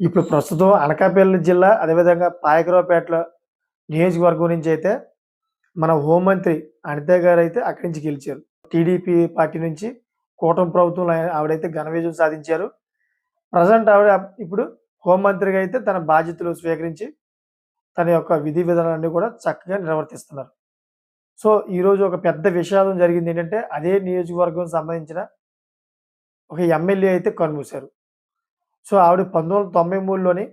ఇప్పుడు ప్రస్తుతం అనకాపల్లి జిల్లా అదేవిధంగా పాయకరావుపేటలో నియోజకవర్గం నుంచి అయితే మన హోంమంత్రి అనిత గారు అయితే అక్కడి నుంచి గెలిచారు. టీడీపీ పార్టీ నుంచి కూటమి ప్రభుత్వంలో ఆవిడైతే ఘన విజయం సాధించారు. ప్రజెంట్ ఆవిడ ఇప్పుడు హోంమంత్రిగా అయితే తన బాధ్యతలు స్వీకరించి తన యొక్క విధి విధానాలన్నీ కూడా చక్కగా నిర్వర్తిస్తున్నారు. సో ఈరోజు ఒక పెద్ద విషాదం జరిగింది ఏంటంటే అదే నియోజకవర్గం సంబంధించిన ఒక ఎమ్మెల్యే అయితే కన్మూశారు సో ఆవిడ పంతొమ్మిది వందల తొంభై మూడులోని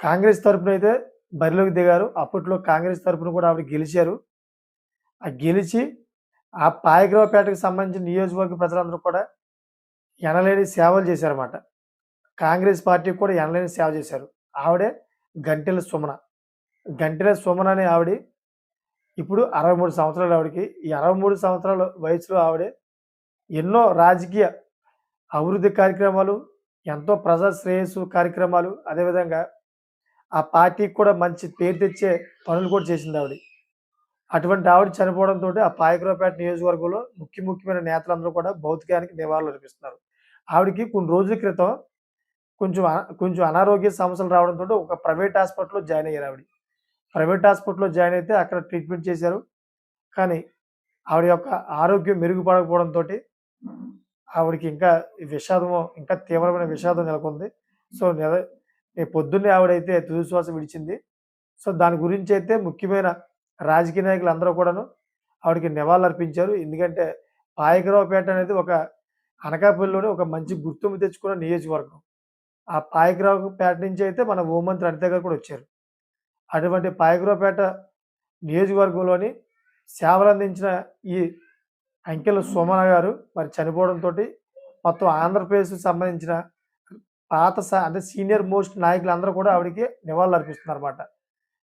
కాంగ్రెస్ తరపున అయితే బరిలోకి దిగారు. అప్పట్లో కాంగ్రెస్ తరపున కూడా ఆవిడ గెలిచారు. ఆ గెలిచి ఆ పాయగ్రావుపేటకు సంబంధించిన నియోజకవర్గ ప్రజలందరూ కూడా ఎనలేని సేవలు చేశారన్నమాట. కాంగ్రెస్ పార్టీకి కూడా ఎనలేని సేవ చేశారు. ఆవిడే గంటెల సుమన. గంటెల సుమన అనే ఆవిడ ఇప్పుడు అరవై మూడు సంవత్సరాలు ఆవిడకి. ఈ అరవై మూడు సంవత్సరాల వయసులో ఆవిడే ఎన్నో రాజకీయ అభివృద్ధి కార్యక్రమాలు ఎంతో ప్రజా శ్రేయస్సు కార్యక్రమాలు అదేవిధంగా ఆ పార్టీకి కూడా మంచి పేరు తెచ్చే పనులు కూడా చేసింది ఆవిడ. అటువంటి ఆవిడ చనిపోవడంతో ఆ పాయకరావుపేట నియోజకవర్గంలో ముఖ్య ముఖ్యమైన నేతలందరూ కూడా భౌతికానికి నివాళులు అర్పిస్తున్నారు. ఆవిడకి కొన్ని రోజుల క్రితం కొంచెం కొంచెం అనారోగ్య సమస్యలు రావడంతో ఒక ప్రైవేట్ హాస్పిటల్లో జాయిన్ అయ్యారు ఆవిడ. ప్రైవేట్ హాస్పిటల్లో జాయిన్ అయితే అక్కడ ట్రీట్మెంట్ చేశారు. కానీ ఆవిడ యొక్క ఆరోగ్యం మెరుగుపడకపోవడంతో ఆవిడకి ఇంకా ఈ విషాదము ఇంకా తీవ్రమైన విషాదం నెలకొంది. సో నెల పొద్దున్నే ఆవిడైతే తుదిశ్వాస విడిచింది. సో దాని గురించి అయితే ముఖ్యమైన రాజకీయ నాయకులు అందరూ కూడాను ఆవిడకి నివాళులు అర్పించారు. ఎందుకంటే పాయకరావుపేట అనేది ఒక అనకాపల్లిలోనే ఒక మంచి గుర్తింపు తెచ్చుకున్న నియోజకవర్గం. ఆ పాయకరావుపేట నుంచి అయితే మన హోంమంత్రి అనిత గారు కూడా వచ్చారు. అటువంటి పాయకరావుపేట నియోజకవర్గంలోని సేవలు అందించిన ఈ అంకెల సోమన గారు మరి చనిపోవడంతో మొత్తం ఆంధ్రప్రదేశ్కి సంబంధించిన పాత అంటే సీనియర్ మోస్ట్ నాయకులు అందరూ కూడా ఆవిడకి నివాళులు అర్పిస్తున్నారు అనమాట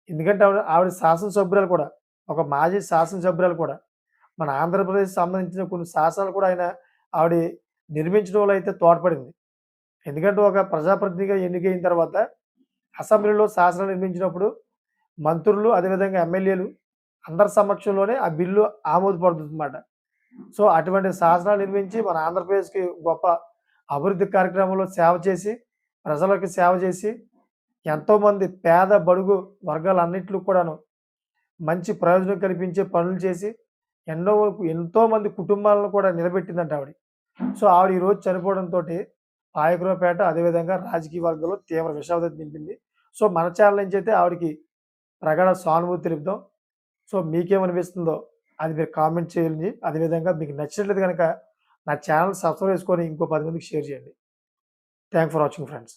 ఎందుకంటే ఆవిడ ఆవిడ శాసనసభ్యురాలు కూడా ఒక మాజీ శాసనసభ్యురాలు కూడా. మన ఆంధ్రప్రదేశ్ సంబంధించిన కొన్ని శాసనాలు కూడా ఆయన ఆవిడ నిర్మించడంలో అయితే తోడ్పడింది. ఎందుకంటే ఒక ప్రజాప్రతినిధిగా ఎన్నికైన తర్వాత అసెంబ్లీలో శాసనాలు నిర్మించినప్పుడు మంత్రులు అదేవిధంగా ఎమ్మెల్యేలు అందరి సమక్షంలోనే ఆ బిల్లు ఆమోదపడుతుంది అన్నమాట సో అటువంటి శాసనాలు నిర్మించి మన ఆంధ్రప్రదేశ్కి గొప్ప అభివృద్ధి కార్యక్రమంలో సేవ చేసి ప్రజలకు సేవ చేసి ఎంతోమంది పేద బడుగు వర్గాలన్నింటిలో కూడాను మంచి ప్రయోజనం కల్పించే పనులు చేసి ఎన్నో ఎంతోమంది కుటుంబాలను కూడా నిలబెట్టిందంట ఆవిడ. సో ఆవిడ ఈరోజు చనిపోవడంతో పాయకురావుపేట అదేవిధంగా రాజకీయ వర్గంలో తీవ్ర విషాదం నింపింది సో మన ఛానల్ నుంచి అయితే ఆవిడకి ప్రగాఢ సానుభూతి తెలుపుదాం సో మీకేమనిపిస్తుందో అది మీరు కామెంట్ చేయండి. అదేవిధంగా మీకు నచ్చినట్లయితే కనుక నా ఛానల్ సబ్స్క్రైబ్ చేసుకొని ఇంకో పది మందికి షేర్ చేయండి. Thank for watching friends